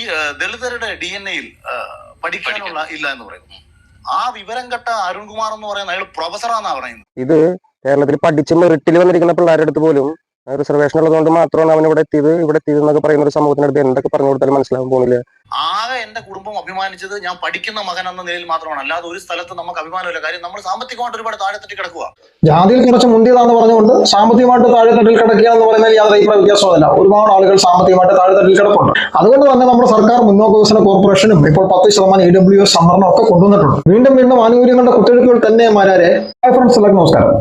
ഈ ദളിതരുടെ D N എയിൽ പഠിക്കാനുള്ള ഇല്ല എന്ന് പറയുന്നു. ആ വിവരം കെട്ട അരുൺകുമാർ എന്ന് പറയുന്ന അയാൾ പ്രൊഫസറാന്നാ പറയുന്നത്. ഇത് കേരളത്തിൽ പഠിച്ച് മെറിറ്റിൽ വന്നിരിക്കുന്ന പിള്ളേരുടെ അടുത്ത് പോലും റിസർവേഷൻ ഉള്ളതുകൊണ്ട് മാത്രമാണ് അവൻ ഇവിടെ എത്തിയത് ഇവിടെ എത്തിയത് എന്നൊക്കെ പറയുന്ന ഒരു സമൂഹത്തിനടുത്ത് എന്തൊക്കെ പറഞ്ഞു കൊടുത്താലും മനസ്സിലാവാൻ പോകുന്നില്ല. ആകെ എന്റെ കുടുംബം അഭിമാനിച്ചത് ഞാൻ പഠിക്കുന്ന മകൻ എന്ന നിലയിൽ മാത്രമാണ്. അല്ലാതെ ഒരു സ്ഥലത്ത് നമുക്ക് അഭിമാനമില്ല. കാര്യം നമ്മൾ സാമ്പത്തികമായിട്ട് ഒരുപാട് താഴെത്തട്ടി കിടക്കുക ജാതിയിൽ കുറച്ച് മുന്തിയതാണെന്ന് പറഞ്ഞുകൊണ്ട് സാമ്പത്തികമായിട്ട് താഴെത്തട്ടിൽ കിടക്കുക എന്ന് പറയുന്നതിൽ യാതൊരു അഭിപ്രായ വ്യത്യാസമല്ല ഒരുപാട് ആളുകൾ സാമ്പത്തികമായിട്ട് താഴെത്തട്ടിൽ കിടപ്പുണ്ട്. അതുകൊണ്ട് തന്നെ നമ്മുടെ സർക്കാർ മുന്നോക്ക വികസന കോർപ്പറേഷനും ഇപ്പോൾ പത്ത് ശതമാനം ഇ ഡബ്ല്യു എസ് സംവരണം ഒക്കെ കൊണ്ടുവന്നിട്ടുണ്ട്. വീണ്ടും വീണ്ടും ആനുകൂല്യങ്ങളുടെ കുത്തൊഴുക്കുകൾ തന്നെ മാരാരെ ഫ്രണ്ട്സ് എല്ലാവർക്കും നമസ്കാരം.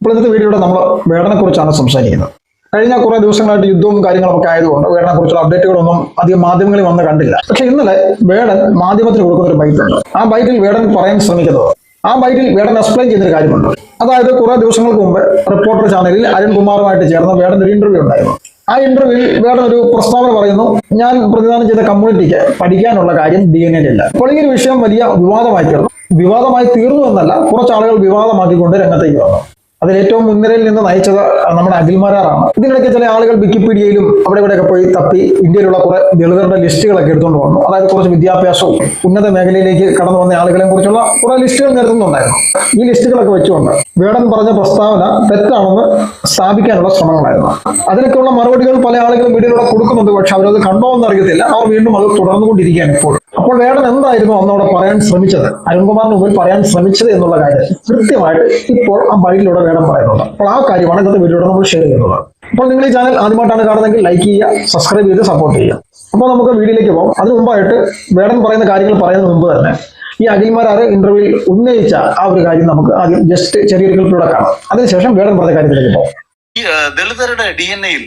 ഇപ്പോൾ ഇന്നത്തെ വീഡിയോയുടെ നമ്മൾ വേടനെക്കുറിച്ചാണ് സംസാരിക്കുന്നത്. കഴിഞ്ഞ കുറെ ദിവസങ്ങളായിട്ട് യുദ്ധവും കാര്യങ്ങളും ഒക്കെ ആയതുകൊണ്ട് വേടനെ കുറിച്ചുള്ള അപ്ഡേറ്റുകളൊന്നും അധികം മാധ്യമങ്ങളിൽ വന്ന് കണ്ടില്ല. പക്ഷെ ഇന്നലെ വേടൻ മാധ്യമത്തിന് കൊടുക്കുന്ന ഒരു ബൈറ്റുണ്ട് ആ ബൈക്കിൽ വേടൻ പറയാൻ ശ്രമിക്കുന്നത്. ആ ബൈക്കിൽ വേടൻ എക്സ്പ്ലെയിൻ ചെയ്യുന്ന ഒരു കാര്യമുണ്ട്. അതായത് കുറെ ദിവസങ്ങൾക്ക് മുമ്പ് റിപ്പോർട്ടർ ചാനലിൽ അരുൺകുമാറുമായിട്ട് ചേർന്ന വേടൻ ഒരു ഇന്റർവ്യൂ ഉണ്ടായിരുന്നു. ആ ഇന്റർവ്യൂവിൽ വേടൻ ഒരു പ്രസ്താവന പറയുന്നു ഞാൻ പ്രതിദാനം ചെയ്ത കമ്മ്യൂണിറ്റിക്ക് പഠിക്കാനുള്ള കാര്യം ഡി എൻ ഇല്ല അപ്പോൾ ഈ ഒരു വിഷയം വലിയ വിവാദമായി തീർന്നു വിവാദമായി തീർന്നു എന്നല്ല കുറച്ചാളുകൾ വിവാദമാക്കിക്കൊണ്ട് രംഗത്തേക്ക് വന്നു. അതിൽ ഏറ്റവും മുൻനിരയിൽ നിന്ന് നയിച്ചത് നമ്മുടെ അഖിൽമാരാറാണ്. ഇതിനിടയ്ക്ക് ചില ആളുകൾ വിക്കിപീഡിയയിലും അവിടെ ഇവിടെയൊക്കെ പോയി തപ്പി ഇന്ത്യയിലുള്ള കുറെ ദളിതരുടെ ലിസ്റ്റുകളൊക്കെ എടുത്തുകൊണ്ട് വന്നു. അതായത് കുറച്ച് വിദ്യാഭ്യാസവും ഉന്നത മേഖലയിലേക്ക് കടന്നു വന്ന ആളുകളെ കുറിച്ചുള്ള കുറെ ലിസ്റ്റുകൾ നിർത്തുന്നുണ്ടായിരുന്നു ഈ ലിസ്റ്റുകളൊക്കെ വെച്ചുകൊണ്ട് വേടൻ പറഞ്ഞ പ്രസ്താവന തെറ്റാണെന്ന് സ്ഥാപിക്കാനുള്ള ശ്രമങ്ങളായിരുന്നു. അതിനൊക്കെയുള്ള മറുപടികൾ പല ആളുകളും വീഡിയോയിലൂടെ കൊടുക്കുന്നുണ്ട് പക്ഷെ അവരത് കണ്ടോ എന്ന് അറിയത്തില്ല. അവർ വീണ്ടും അത് തുടർന്നുകൊണ്ടിരിക്കുകയാണ് ഇപ്പോൾ അപ്പോൾ വേടൻ എന്തായിരുന്നു അന്നവിടെ പറയാൻ ശ്രമിച്ചത്? അരുൺകുമാറിന് മുമ്പിൽ പറയാൻ ശ്രമിച്ചത് എന്നുള്ള കാര്യം കൃത്യമായിട്ട് ഇപ്പോൾ ആ ബൈറ്റിലൂടെ വേടൻ പറയുന്നുണ്ട്. അപ്പോൾ ആ കാര്യമാണ് ഇന്നത്തെ വീഡിയോ നമ്മൾ ഷെയർ ചെയ്യുന്നത്. അപ്പോൾ നിങ്ങൾ ഈ ചാനൽ ആദ്യമായിട്ടാണ് കാണുന്നതെങ്കിൽ ലൈക്ക് ചെയ്യുക സബ്സ്ക്രൈബ് ചെയ്ത് സപ്പോർട്ട് ചെയ്യുക. അപ്പോൾ നമുക്ക് വീഡിയോയിലേക്ക് പോകാം. അതിന് മുമ്പായിട്ട് വേടൻ പറയുന്ന കാര്യങ്ങൾ പറയുന്നതിന് മുമ്പ് തന്നെ ഈ അഖിൽമാരാറ് ഇന്റർവ്യൂവിൽ ഉന്നയിച്ച ആ ഒരു കാര്യം നമുക്ക് ആദ്യം ജസ്റ്റ് ചെറിയൊരു ക്ലിപ്പിലൂടെ കാണാം. അതിനുശേഷം വേടൻ പറഞ്ഞ കാര്യത്തിലേക്ക് പോകാം. ഈ ആ, ദളിതരുടെ ഡി എൻ എയിൽ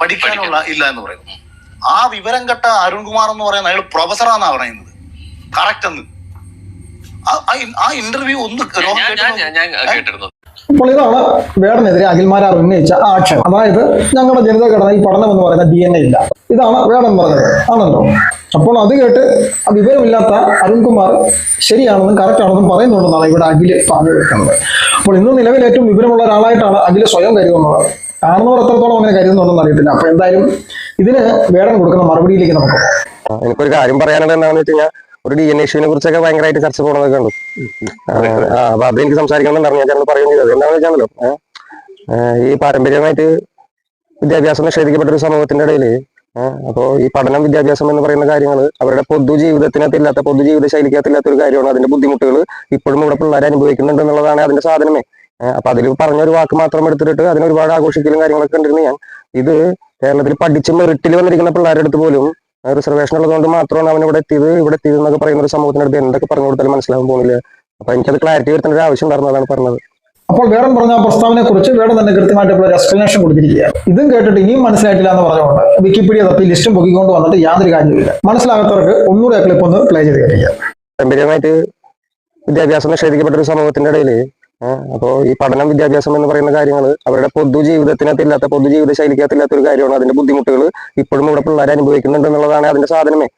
പഠിക്കാനുള്ള ഇല്ല എന്ന് പറയുന്നു. ആ വിവരം കെട്ട അരുൺകുമാർ എന്ന് പറയുന്ന അയാൾ പ്രൊഫസറാന്നാ പറയുന്നത്. കറക്റ്റ് എന്ന്. ആ- ആ ഇന്റർവ്യൂ ഒന്ന് ഞാൻ കേട്ടിരുന്നു. അപ്പോൾ ഇതാണ് വേടനെതിരെ അഖിൽമാരാർ ഉന്നയിച്ച ആക്ഷേപം അതായത് ഞങ്ങളുടെ ജനിതഘടനയിൽ പഠനം എന്ന് പറയുന്ന ഡി എൻ എ ഇല്ല. ഇതാണ് വേടൻ പറഞ്ഞത് ആണല്ലോ? അപ്പോൾ അത് കേട്ട് വിവരമില്ലാത്ത അരുൺകുമാർ ശരിയാണെന്നും കറക്റ്റ് ആണെന്നും പറയുന്നുണ്ടെന്നാണ് ഇവിടെ അഖിൽ പറഞ്ഞു വെക്കുന്നത്. അപ്പോൾ ഇന്ന് നിലവിൽ ഏറ്റവും വിവരമുള്ള ഒരാളായിട്ടാണ് അഖിൽ സ്വയം കരുതുന്നത്. കാണുന്നവർ എത്രത്തോളം അങ്ങനെ കരുതുന്നുണ്ടെന്ന് അറിയത്തില്ല. അപ്പൊ എന്തായാലും ഇതിന് വേടൻ കൊടുക്കുന്ന മറുപടിയിലേക്ക് നമുക്ക് എനിക്കൊരു കാര്യം പറയാനുള്ളത് എന്താണെന്ന് വെച്ച് കഴിഞ്ഞാൽ ഒരു ഡി എൻ ഇഷ്യൂവിനെ കുറിച്ചൊക്കെ ഭയങ്കരമായിട്ട് ചർച്ച പോകണതൊക്കെ ആ, അപ്പൊ അത് എനിക്ക് സംസാരിക്കണമെന്നുണ്ടായിരുന്നു ഞാൻ ചേട്ടൻ പറയുകയും ചെയ്തത് എന്താണെന്ന് വെച്ചാണല്ലോ ഈ പാരമ്പര്യമായിട്ട് വിദ്യാഭ്യാസം നിഷേധിക്കപ്പെട്ട ഒരു സമൂഹത്തിന്റെ ഇടയിൽ അപ്പോൾ ഈ പഠനം വിദ്യാഭ്യാസം എന്ന് പറയുന്ന കാര്യങ്ങൾ അവരുടെ പൊതുജീവിതത്തിനകത്തില്ലാത്ത പൊതുജീവിത ശൈലിക്കകത്തില്ലാത്ത ഒരു കാര്യമാണ് അതിന്റെ ബുദ്ധിമുട്ടുകൾ ഇപ്പോഴും ഇവിടെ പിള്ളേർ അനുഭവിക്കുന്നുണ്ട് എന്നുള്ളതാണ് അതിന്റെ സാധനമേ. അപ്പൊ അതിൽ പറഞ്ഞ ഒരു വാക്ക് മാത്രം എടുത്തിട്ട് അതിന് ഒരുപാട് ആഘോഷിക്കലും കാര്യങ്ങളൊക്കെ ഉണ്ടിരുന്നു ഞാൻ. ഇത് കേരളത്തിൽ പഠിച്ച് മെറിറ്റിൽ വന്നിരിക്കുന്ന പിള്ളേരുടെ അടുത്ത് പോലും റിസർവേഷൻ ഉള്ളതുകൊണ്ട് മാത്രമാണ് അവൻ ഇവിടെ എത്തിയത്. ഇവിടെ എത്തിയത് എന്നൊക്കെ പറയുന്ന ഒരു സമൂഹത്തിനടുത്ത് എന്തൊക്കെ പറഞ്ഞു കൊടുത്താലും മനസ്സിലാവാൻ പോകുന്നില്ല. അപ്പൊ എനിക്കത് ക്ലാരിറ്റി വരുത്തേണ്ട ഒരു ആവശ്യം ഉണ്ടായിരുന്നു അതാണ് പറഞ്ഞത്. അപ്പോൾ വേടൻ പറഞ്ഞ ആ പ്രസ്താവനയെ കുറിച്ച് വേടൻ തന്നെ കൃത്യമായിട്ടുള്ള ഒരു എക്സ്പ്ലനേഷൻ കൊടുത്തിരിക്കുകയാണ്. ഇതും കേട്ടിട്ട് ഇനിയും മനസ്സിലായിട്ടില്ല എന്ന് പറഞ്ഞുകൊണ്ട് വിക്കിപീഡിയ തപ്പി ലിസ്റ്റും പൊക്കിക്കൊണ്ട് വന്നിട്ട് യാതൊരു കാര്യമില്ല മനസ്സിലാകാത്തവർക്ക് ഒന്നുകൂടെ ക്ലിപ്പ് ഒന്ന് പ്ലേ ചെയ്ത് കേൾപ്പിക്കാം. ഗംഭീരമായിട്ട് വിദ്യാഭ്യാസം നിഷേധിക്കപ്പെട്ട ഒരു സമൂഹത്തിന്റെ ഇടയിൽ അപ്പോൾ ഈ പഠനം വിദ്യാഭ്യാസം എന്ന് പറയുന്ന കാര്യങ്ങൾ അവരുടെ പൊതുജീവിതത്തിനകത്തില്ലാത്ത പൊതുജീവിത ശൈലിക്കകത്തില്ലാത്ത ഒരു കാര്യമാണ് അതിന്റെ ബുദ്ധിമുട്ടുകൾ ഇപ്പോഴും ഇവിടെ പിള്ളേർ അനുഭവിക്കുന്നുണ്ട് എന്നുള്ളതാണ് അതിന്റെ സാധനമേ.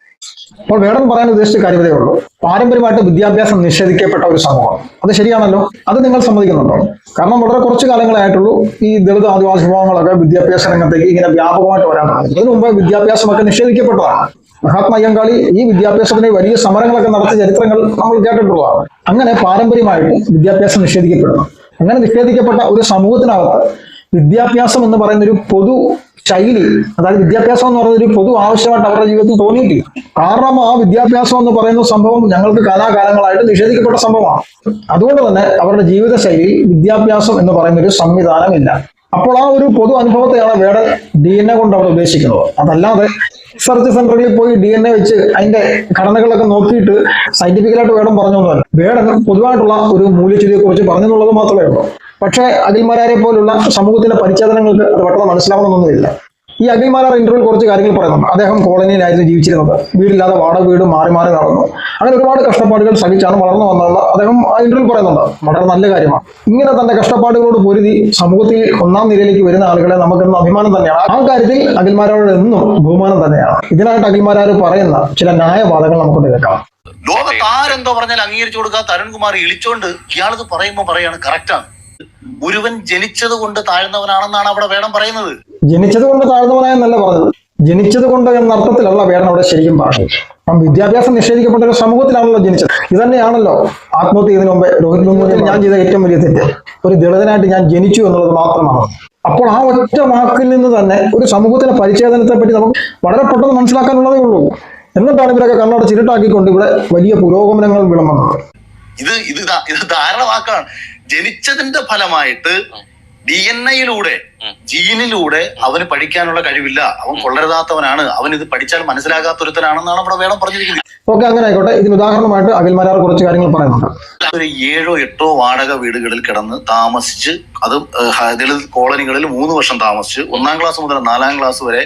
അപ്പോൾ വേടൻ പറയാൻ ഉദ്ദേശിച്ച കാര്യതേ ഉള്ളൂ. പാരമ്പര്യമായിട്ട് വിദ്യാഭ്യാസം നിഷേധിക്കപ്പെട്ട ഒരു സമൂഹം. അത് ശരിയാണല്ലോ? അത് നിങ്ങൾ സമ്മതിക്കുന്നുണ്ടോ? കാരണം വളരെ കുറച്ച് കാലങ്ങളായിട്ടുള്ളൂ ഈ ദളിത് ആദിവാസി വിഭാഗങ്ങളൊക്കെ വിദ്യാഭ്യാസ രംഗത്തേക്ക് ഇങ്ങനെ വ്യാപകമായിട്ട് വരാൻ തുടങ്ങി ഇതിനു മുമ്പ് വിദ്യാഭ്യാസമൊക്കെ നിഷേധിക്കപ്പെട്ടതാണ്. മഹാത്മാ അയ്യങ്കാളി ഈ വിദ്യാഭ്യാസത്തിന് വലിയ സമരങ്ങളൊക്കെ നടത്തിയ ചരിത്രങ്ങൾ നമ്മൾ കേട്ടിട്ടുള്ളതാണ്. അങ്ങനെ പാരമ്പര്യമായിട്ട് വിദ്യാഭ്യാസം നിഷേധിക്കപ്പെടുന്നു അങ്ങനെ നിഷേധിക്കപ്പെട്ട ഒരു സമൂഹത്തിനകത്ത് വിദ്യാഭ്യാസം എന്ന് പറയുന്ന ഒരു പൊതു ശൈലി അതായത് വിദ്യാഭ്യാസം എന്ന് പറയുന്ന ഒരു പൊതു ആവശ്യമായിട്ട് അവരുടെ ജീവിതത്തിൽ തോന്നിയിട്ടില്ല. കാരണം ആ വിദ്യാഭ്യാസം എന്ന് പറയുന്ന സംഭവം ഞങ്ങൾക്ക് കാലാകാലങ്ങളായിട്ട് നിഷേധിക്കപ്പെട്ട സംഭവമാണ്. അതുകൊണ്ട് തന്നെ അവരുടെ ജീവിത ശൈലി വിദ്യാഭ്യാസം എന്ന് പറയുന്ന ഒരു സംവിധാനമില്ല. അപ്പോൾ ആ ഒരു പൊതു അനുഭവത്തെയാണ് വേറെ ഡി എൻ എ കൊണ്ട് അവിടെ ഉദ്ദേശിക്കുന്നത്. അതല്ലാതെ റിസർച്ച് സെന്ററിൽ പോയി ഡി എൻ എ വെച്ച് അതിന്റെ ഘടനകളൊക്കെ നോക്കിയിട്ട് സയന്റിഫിക്കലായിട്ട് വേടം പറഞ്ഞൊന്നുമല്ല. വേടൻ പൊതുവായിട്ടുള്ള ഒരു മൂല്യച്ചുതിയെ കുറിച്ച് പറഞ്ഞെന്നുള്ളത് മാത്രമേ ഉള്ളൂ. പക്ഷേ അഖിൽമാരാരെ പോലുള്ള സമൂഹത്തിന്റെ പരിചേതനങ്ങൾക്ക് അത് പെട്ടെന്ന് മനസ്സിലാവണമെന്നൊന്നുമില്ല ഈ അഖിൽമാരാർ ഇന്റർവ്യൂ കുറച്ച് കാര്യങ്ങൾ പറയുന്നുണ്ട്. അദ്ദേഹം കോളനിയിലായിരുന്നു ജീവിച്ചിരുന്നത്. വീടില്ലാതെ വാടക വീട് മാറി മാറി നടന്നു. അങ്ങനെ ഒരുപാട് കഷ്ടപ്പാടുകൾ സഹിച്ചാണ് വളർന്നു വന്നുള്ള അദ്ദേഹം ആ ഇന്റർവ്യൂ പറയുന്നുണ്ട്. വളരെ നല്ല കാര്യമാണ്. ഇങ്ങനെ തന്റെ കഷ്ടപ്പാടുകളോട് പൊരുതി സമൂഹത്തിൽ ഒന്നാം നിരയിലേക്ക് വരുന്ന ആളുകളെ നമുക്കെന്ന് അഭിമാനം തന്നെയാണ്. ആ കാര്യത്തിൽ അഖിൽമാരോട് എന്നും ബഹുമാനം തന്നെയാണ്. ഇതിനായിട്ട് അഖിൽമാരാർ പറയുന്ന ചില ന്യായവാദങ്ങൾ നമുക്കൊന്ന് കേൾക്കാം. ലോകത്ത് ആരെന്തോ പറഞ്ഞാൽ അംഗീകരിച്ചു കൊടുക്കാൻ തരുൺകുമാർ ഇളിച്ചോണ്ട് ഇയാളത് പറയുമ്പോൾ പറയാണ് കറക്റ്റാണ് ഒരുവൻ ജനിച്ചത് കൊണ്ട് താഴ്ന്നവനാണെന്നാണ് അവിടെ വേണം പറയുന്നത്. ജനിച്ചത് കൊണ്ട് താഴ്ന്നവനായെന്നല്ല പറഞ്ഞത്. ജനിച്ചത് കൊണ്ട് എന്ന അർത്ഥത്തിലല്ല വേടൻ അവിടെ ശരിക്കും ഭാഷ അപ്പം വിദ്യാഭ്യാസം നിഷേധിക്കപ്പെട്ട ഒരു സമൂഹത്തിലാണല്ലോ ജനിച്ചത്. ഇത് തന്നെയാണല്ലോ ആത്മഹത്യ ചെയ്തതിനു മുമ്പേ രോഹിത് മുർമുവിൽ ഞാൻ ചെയ്ത ഏറ്റവും വലിയ തെറ്റ്. ഒരു ദളിതനായിട്ട് ഞാൻ ജനിച്ചു എന്നുള്ളത് മാത്രമാണ്. അപ്പോൾ ആ ഒറ്റ വാക്കിൽ നിന്ന് തന്നെ ഒരു സമൂഹത്തിന്റെ പരിച്ഛേദനത്തെ പറ്റി നമുക്ക് വളരെ പെട്ടെന്ന് മനസ്സിലാക്കാനുള്ളതേ ഉള്ളൂ. എന്നിട്ടാണ് ഇവരൊക്കെ കണ്ണോട് ചിരട്ടാക്കിക്കൊണ്ട് ഇവിടെ വലിയ പുരോഗമനങ്ങൾ വിളമ്പുന്നത്. ഇത് ഇത് ഇത് ധാരണ വാക്കാണ്. ജനിച്ചതിന്റെ ഫലമായിട്ട് ഡി എൻ എയിലൂടെ ജീനിലൂടെ അവന് പഠിക്കാനുള്ള കഴിവില്ല. അവൻ കൊള്ളരുതാത്തവനാണ്. അവൻ ഇത് പഠിച്ചാൽ മനസ്സിലാകാത്തൊരുത്തനാണെന്നാണ് അവിടെ വേണം പറഞ്ഞിരിക്കുന്നത്. ഓക്കെ അങ്ങനെ ആയിക്കോട്ടെ. ഇതിന് ഉദാഹരണമായിട്ട് അഖിൽമാരാർ കുറച്ച് കാര്യങ്ങൾ പറയുന്നുണ്ട് ഒരു ഏഴോ എട്ടോ വാടക വീടുകളിൽ കിടന്ന് താമസിച്ച് അത് ദളിത് കോളനികളിൽ മൂന്ന് വർഷം താമസിച്ച് ഒന്നാം ക്ലാസ് മുതൽ നാലാം ക്ലാസ് വരെ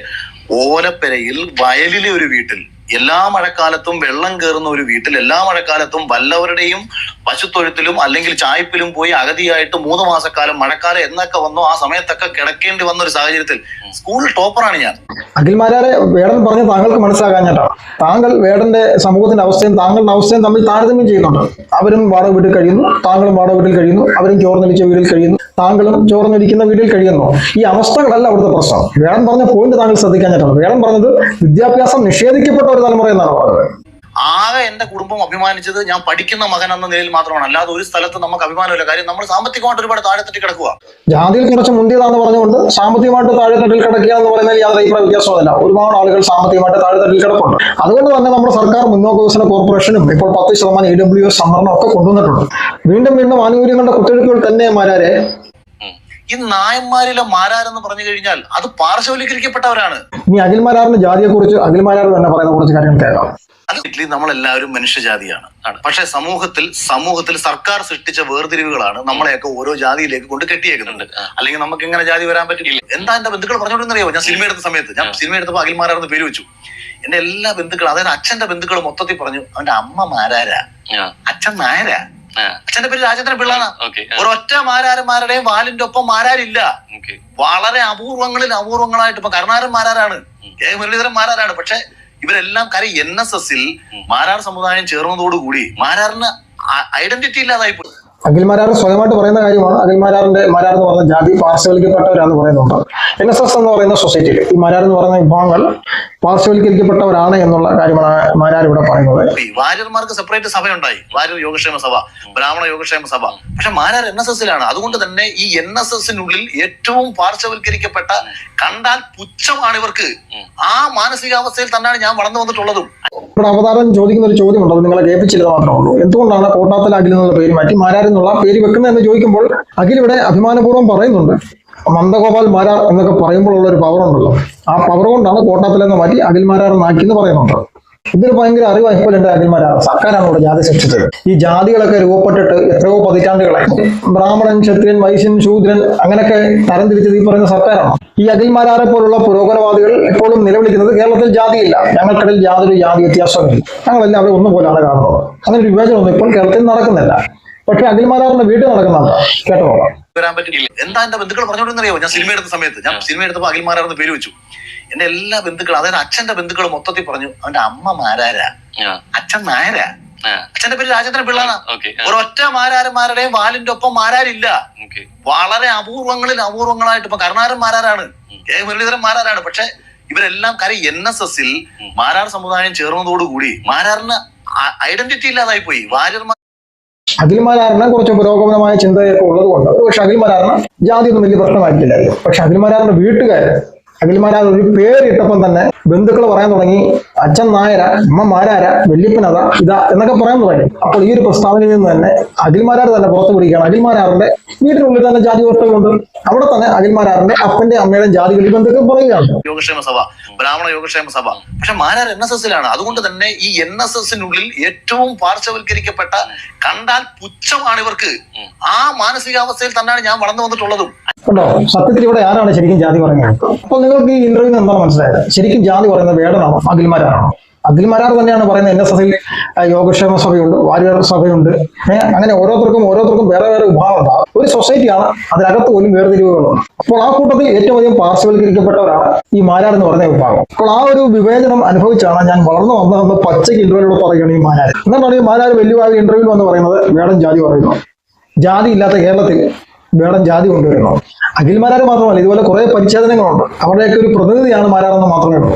ഓലപ്പെരയിൽ വയലിലെ ഒരു വീട്ടിൽ എല്ലാ മഴക്കാലത്തും വെള്ളം കയറുന്ന ഒരു വീട്ടിൽ എല്ലാ മഴക്കാലത്തും വല്ലവരുടെയും പശുത്തൊഴുത്തിലും അല്ലെങ്കിൽ ചായ്പിലും പോയി അഗതിയായിട്ട് മൂന്ന് മാസക്കാലം മഴക്കാലം എന്നൊക്കെ വന്നു ആ സമയത്തൊക്കെ കിടക്കേണ്ടി വന്ന ഒരു സാഹചര്യത്തിൽ സ്കൂൾ ടോപ്പറാണ് ഞാൻ. അഖിൽമാരാരെ വേടൻ പറഞ്ഞ് താങ്കൾക്ക് മനസ്സിലാകാഞ്ഞിട്ടാണ് താങ്കൾ വേടന്റെ സമൂഹത്തിന്റെ അവസ്ഥയും താങ്കളുടെ അവസ്ഥയും തമ്മിൽ താരതമ്യം ചെയ്യുന്നുണ്ട്. അവരും വാടക വീട്ടിൽ കഴിയുന്നു താങ്കളും വാടക വീട്ടിൽ കഴിയുന്നു അവരും ചോർന്നൊലിച്ച വീട്ടിൽ കഴിയുന്നു താങ്കളും ചോർന്നൊലിക്കുന്ന വീട്ടിൽ കഴിയുന്നു. ഈ അവസ്ഥകളല്ല അവിടുത്തെ പ്രശ്നം. വേടൻ പറഞ്ഞ പോയിന്റ് താങ്കൾ ശ്രദ്ധിക്കാഞ്ഞിട്ടാണ് വേടൻ പറഞ്ഞത് വിദ്യാഭ്യാസം നിഷേധിക്കപ്പെട്ട ഒരു തലമുറ എന്നാണ് പറഞ്ഞത് ആകെ എന്റെ കുടുംബം അഭിമാനിച്ചത് ഞാൻ പഠിക്കുന്ന മകൻ എന്ന നിലയിൽ മാത്രമാണ്. അല്ലാതെ ഒരു സ്ഥലത്ത് നമുക്ക് അഭിമാനമില്ല. കാര്യം നമ്മൾ സാമ്പത്തികമായിട്ട് ഒരുപാട് താഴെത്തട്ടി കിടക്കുക. ജാതിയിൽ കുറച്ച് മുന്തിയതാന്ന് പറഞ്ഞുകൊണ്ട് സാമ്പത്തികമായിട്ട് താഴെത്തട്ടിൽ കിടക്കുക എന്ന് പറയുന്നതിൽ യാതൊരു അഭിപ്രായ വ്യത്യാസമല്ല ഒരുപാട് ആളുകൾ സാമ്പത്തികമായിട്ട് താഴെത്തട്ടിൽ കിടപ്പുണ്ട്. അതുകൊണ്ട് തന്നെ നമ്മുടെ സർക്കാർ മുന്നോക്ക വികസന കോർപ്പറേഷനും ഇപ്പോൾ പത്ത് ശതമാനം ഇ ഡബ്ല്യു എസ് സംവരണം ഒക്കെ കൊണ്ടുവന്നിട്ടുണ്ട്. വീണ്ടും വീണ്ടും ആനുകൂല്യങ്ങളുടെ കുത്തൊഴുക്കുകൾ തന്നെ മാരാരെ ഈ നായന്മാരിലെ മാരാരെന്ന് പറഞ്ഞു കഴിഞ്ഞാൽ അത് പാർശ്വവൽക്കരിക്കപ്പെട്ടവരാണ്. ഇനി അഖിൽമാരാറിന്റെ ജാതിയെക്കുറിച്ച് അഖിൽമാരാർ തന്നെ പറയുന്ന കുറച്ച് കാര്യങ്ങൾ കേൾക്കാം. അത് ഇറ്റ്ലി നമ്മളെല്ലാവരും മനുഷ്യജാതിയാണ്. പക്ഷേ സമൂഹത്തിൽ സമൂഹത്തിൽ സർക്കാർ സൃഷ്ടിച്ച വേർതിരിവുകളാണ് നമ്മളെയൊക്കെ ഓരോ ജാതിയിലേക്ക് കൊണ്ട് കെട്ടിയേക്കുന്നുണ്ട് അല്ലെങ്കിൽ നമുക്ക് എങ്ങനെ ജാതി വരാൻ പറ്റില്ല. എന്താ എന്റെ ബന്ധുക്കൾ പറഞ്ഞോണ്ടെന്നറിയാമോ ഞാൻ സിനിമ എടുത്ത സമയത്ത്. ഞാൻ സിനിമ എടുത്തപ്പോൾ അഖിൽമാരാർന്ന് പേര് വെച്ചു. എന്റെ എല്ലാ ബന്ധുക്കളും അതായത് അച്ഛന്റെ ബന്ധുക്കൾ മൊത്തത്തിൽ പറഞ്ഞു അവന്റെ അമ്മ മാരാരാ. അച്ഛൻ നായരാ. അച്ഛന്റെ പേര് രാജേന്ദ്രൻ പിള്ളാണ്. ഒരൊറ്റ മാരാരന്മാരുടെയും വാലിന്റെ ഒപ്പം മാരാരില്ല. വളരെ അപൂർവങ്ങളിൽ അപൂർവങ്ങളായിട്ട് ഇപ്പൊ കരുണാരൻ മാരാരാണ്. കെ. മുരളീധരൻ മാരാരാണ്. പക്ഷെ ഇവരെല്ലാം കാര്യം എൻ എസ് എസിൽ മാരാർ സമുദായം ചേർന്നതോടുകൂടി മാരാറിന് ഐഡന്റിറ്റി ഇല്ലാതായി പോയി. അഖിൽമാരാർ സ്വയമായിട്ട് പറയുന്ന കാര്യമാണ്. അഖിൽ മാരാറിന്റെ മാരാർ എന്ന് പറയുന്ന ജാതി പാർശ്വവൽക്കപ്പെട്ടവരാന്ന് പറയുന്നുണ്ട്. എൻ എസ് എസ് എന്ന് പറയുന്ന സൊസൈറ്റിയിൽ ഈ മാരാർ എന്ന് പറയുന്ന വിഭാഗങ്ങൾ പാർശ്വവൽക്കരിക്കപ്പെട്ടവരാണ് എന്നുള്ള കാര്യമാണ് മാരാർ ഇവിടെ പറയുന്നത്. വാര്യർമാർക്ക് സെപ്പറേറ്റ് സഭയുണ്ടായി. വാര്യർ യോഗക്ഷേമ സഭ ബ്രാഹ്മണ യോഗക്ഷേമ സഭ. പക്ഷെ മാരാർ എൻ എസ് എസിലാണ് അതുകൊണ്ട് തന്നെ ഈ എൻ എസ് എസിനുള്ളിൽ ഏറ്റവും പാർശ്വവൽക്കരിക്കപ്പെട്ട കണ്ടാൽ പുച്ഛമാണ് ഇവർക്ക്. ആ മാനസികാവസ്ഥയിൽ തന്നെയാണ് ഞാൻ വളർന്നു വന്നിട്ടുള്ളതും. ഇവിടെ അവതാരം ചോദിക്കുന്ന ഒരു ചോദ്യമുണ്ട്. അത് നിങ്ങളെ കേൾപ്പിച്ചില്ല മാത്രമേ ഉള്ളൂ. എന്തുകൊണ്ടാണ് കോട്ടാത്തല അഖിൽ എന്നുള്ള പേര് മാറ്റി മാരാർ എന്നുള്ള പേര് വെക്കുന്നതെന്ന് ചോദിക്കുമ്പോൾ അഖിൽ ഇവിടെ അഭിമാനപൂർവം പറയുന്നുണ്ട്. നന്ദഗോപാൽ മാരാർ എന്നൊക്കെ പറയുമ്പോഴുള്ള ഒരു പവർ ഉണ്ടല്ലോ. ആ പവർ കൊണ്ടാണ് കോട്ടാത്തൽ എന്ന് മാറ്റി അഖിൽ മാരാർ എന്നാക്കി എന്ന് പറയുന്നുണ്ട് ഇതൊരു ഭയങ്കര അറിവാണ് ഇപ്പോൾ എന്റെ അഖിൽമാരാർ സർക്കാരാണ് ഇവിടെ ജാതി സൃഷ്ടിച്ചത്. ഈ ജാതികളൊക്കെ രൂപപ്പെട്ടിട്ട് എത്രയോ പതിറ്റാണ്ടുകളായി. ബ്രാഹ്മണൻ ക്ഷത്രിയൻ വൈശ്യൻ ശൂദ്രൻ അങ്ങനെയൊക്കെ തരംതിരിച്ചത് ഈ പറയുന്ന സർക്കാരാണ്. ഈ അഖിൽമാരാറെ പോലുള്ള പുരോഗമനവാദികൾ എപ്പോഴും നിലവിളിക്കുന്നത് കേരളത്തിൽ ജാതിയില്ല. ഞങ്ങൾക്കിടയിൽ യാതൊരു ജാതി വ്യത്യാസമില്ല ഞങ്ങളെല്ലാവരും ഒന്നുപോലാണ് കാണുന്നത്. അങ്ങനെ ഒരു വിവേചനമൊന്നും ഇപ്പോൾ കേരളത്തിൽ നടക്കുന്നില്ല. പക്ഷെ അഖിൽമാരാറിന്റെ വീട്ടിൽ നടക്കുന്നുണ്ട് കേട്ടോ വരാൻ പറ്റില്ല എന്താ എന്റെ ബന്ധുക്കൾ പറഞ്ഞോണ്ടെന്നറിയോ ഞാൻ സിനിമ എടുത്ത സമയത്ത്. ഞാൻ സിനിമ എടുത്തപ്പോൾ അഖിൽമാരാർന്ന് പേര് വെച്ചു. എന്റെ എല്ലാ ബന്ധുക്കളും അതായത് അച്ഛന്റെ ബന്ധുക്കൾ മൊത്തത്തിൽ പറഞ്ഞു അവന്റെ അമ്മ മാരാരാ? അച്ഛൻ നായരാ അച്ഛന്റെ പേര് രാജേന്ദ്രൻ പിള്ളാണ് ഒരൊറ്റ മാരാരന്മാരുടെയും വാലിന്റെ ഒപ്പം മാരാരില്ല. വളരെ അപൂർവങ്ങളിൽ അപൂർവങ്ങളായിട്ട് ഇപ്പൊ കരുണാരൻ മാരാരാണ്. കെ മുരളീധരൻ മാരാരാണ്. പക്ഷെ ഇവരെല്ലാം കാര്യം എൻ എസ് എസിൽ മാരാർ സമുദായം ചേർന്നതോടുകൂടി മാരാറിന് ഐഡന്റിറ്റി ഇല്ലാതായി പോയി വാര്യർമാർ അഖിൽമാരാറിന് കുറച്ച് പുരോഗമനമായ ചിന്തയൊക്കെ ഉള്ളതുകൊണ്ട് പക്ഷെ അഖിൽമാരാറിന് ജാതി ഒന്നും വലിയ പ്രശ്നമായിട്ടില്ലായിരുന്നു. പക്ഷെ അഖിൽമാരാറിന്റെ വീട്ടുകാര് അഖിൽമാരാർ ഒരു പേരിട്ടപ്പം തന്നെ ബന്ധുക്കൾ പറയാൻ തുടങ്ങി അച്ഛൻ നായര അമ്മ മാരാര വല്യപ്പനത ഇതാ എന്നൊക്കെ പറയാൻ തുടങ്ങി അപ്പോൾ ഈ ഒരു പ്രസ്താവനയിൽ നിന്ന് തന്നെ അഖിൽമാരാർ തന്നെ പുറത്തു പിടിക്കുകയാണ്. അഖിൽമാരാറിന്റെ വീട്ടിനുള്ളിൽ തന്നെ ജാതി വ്യവസ്ഥകളുണ്ട്. അവിടെ തന്നെ അഖിൽമാരാറിന്റെ അപ്പന്റെ അമ്മയുടെ ജാതി ബന്ധുക്കൾ പറയുകയാണ്. യോഗക്ഷേമ സഭ ബ്രാഹ്മണ യോഗക്ഷേമ സഭ. പക്ഷെ മാരാർ എൻ എസ് എസിലാണ് അതുകൊണ്ട് തന്നെ ഈ എൻ എസ് എസിനുള്ളിൽ ഏറ്റവും പാർശ്വവൽക്കരിക്കപ്പെട്ട കണ്ടാൽ പുച്ഛമാണ് ഇവർക്ക്. ആ മാനസികാവസ്ഥയിൽ തന്നെയാണ് ഞാൻ വളർന്നു വന്നിട്ടുള്ളതും. കേട്ടോ സത്യത്തിൽ ഇവിടെ ആരാണ് ശരിക്കും ജാതി പറയുന്നത്? അപ്പൊ നിങ്ങൾക്ക് ഈ ഇന്റർവ്യൂ എന്താണ് മനസ്സിലായത്? ശരിക്കും ജാതി പറയുന്നത് വേടനാണോ? അഖിൽമാരാണോ? അഖിൽമാരാർ തന്നെയാണ് പറയുന്നത് എൻ എസ് യോഗക്ഷേമ സഭയുണ്ട് വാര്യർ സഭയുണ്ട്. അങ്ങനെ ഓരോരുത്തർക്കും ഓരോരുത്തർക്കും വേറെ വേറെ വിഭാഗം ഒരു സൊസൈറ്റിയാണ് അതിനകത്ത് പോലും വേർതിരിവുകളുണ്ട്. അപ്പോൾ ആ കൂട്ടത്തിൽ ഏറ്റവും അധികം പാർശ്വവൽക്കരിക്കപ്പെട്ടവരാണ് ഈ മാരാർ എന്ന് പറയുന്ന വിഭാഗം. അപ്പോൾ ആ ഒരു വിവേചനം അനുഭവിച്ചാണ് ഞാൻ വളർന്നു വന്നതെന്ന് പച്ചയ്ക്ക് ഇന്റർവ്യൂ പറയുകയാണ് ഈ മാരാർ. എന്നാണ് ഈ മാരാർ വലിയ ഇന്റർവ്യൂ എന്ന് പറയുന്നത്? വേടൻ ജാതി പറയുന്നു. ജാതി ഇല്ലാത്ത കേരളത്തിൽ വേടൻ ജാതി കൊണ്ടുവരണം. അഖിൽ മാരാർ മാത്രമല്ല ഇതുപോലെ കുറെ പരിച്ഛേദനങ്ങളുണ്ട്. അവരുടെയൊക്കെ ഒരു പ്രതിനിധിയാണ് മാരാറെന്ന് മാത്രമേ ഉള്ളൂ.